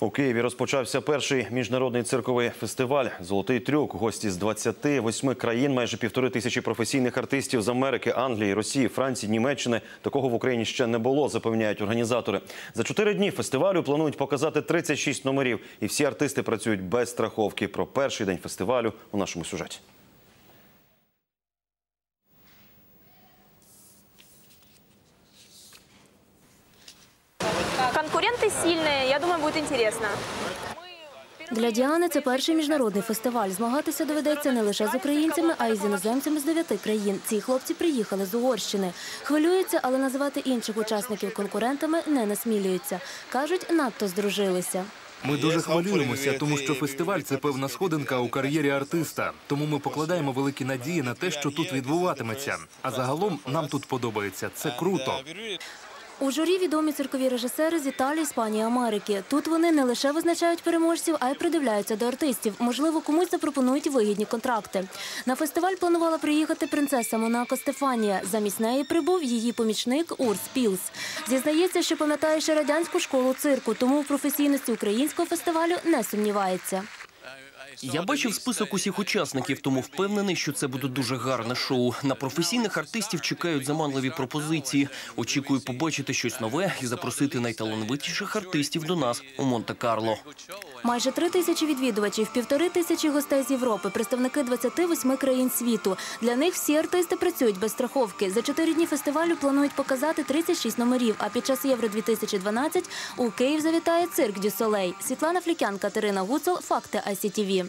У Києві розпочався перший міжнародний цирковий фестиваль Золотий трюк. Гості з 28 країн, майже півтори тисячі професійних артистів з Америки, Англії, Росії, Франції, Німеччини. Такого в Україні ще не було, запевняють організатори. За чотири дні фестивалю планують показати 36 номерів, і всі артисти працюють без страховки. Про перший день фестивалю у нашому сюжеті. Конкуренты сильные, я думаю, будет интересно. Для Діани це перший міжнародний фестиваль. Змагатися доведеться не лише з українцями, а й з іноземцями з дев'яти країн. Ці хлопці приїхали з Угорщини. Хвилюються, але називати інших учасників конкурентами не насмілюються. Кажуть, надто здружилися. Ми дуже хвилюємося, тому що фестиваль це певна сходинка у кар'єрі артиста. Тому ми покладаємо великі надії на те, що тут відбуватиметься. А загалом нам тут подобається. Це круто. У журі відомі циркові режисери з Італії, Іспанії, Америки. Тут вони не лише визначають переможців, а й придивляються до артистів. Можливо, комусь запропонують вигідні контракти. На фестиваль планувала приїхати принцеса Монако Стефанія. Замість неї прибув її помічник Урс Пілс. Зізнається, що пам'ятає ще радянську школу цирку, тому у професійності українського фестивалю не сумнівається. Я бачив список усіх учасників, тому впевнений, що це буде дуже гарне шоу. На професійних артистів чекають заманливі пропозиції. Очікую побачити щось нове і запросити найталановитіших артистів до нас у Монте-Карло. Майже три тисячі відвідувачів, півтори тисячі гостей з Європи, представники 28 країн світу. Для них всі артисти працюють без страховки. За чотири дні фестивалю планують показати 36 номерів. А під час Євро 2012 у Київ завітає цирк Дю Солей. Світлана Флікян, Катерина Гуцул. Факти ICTV.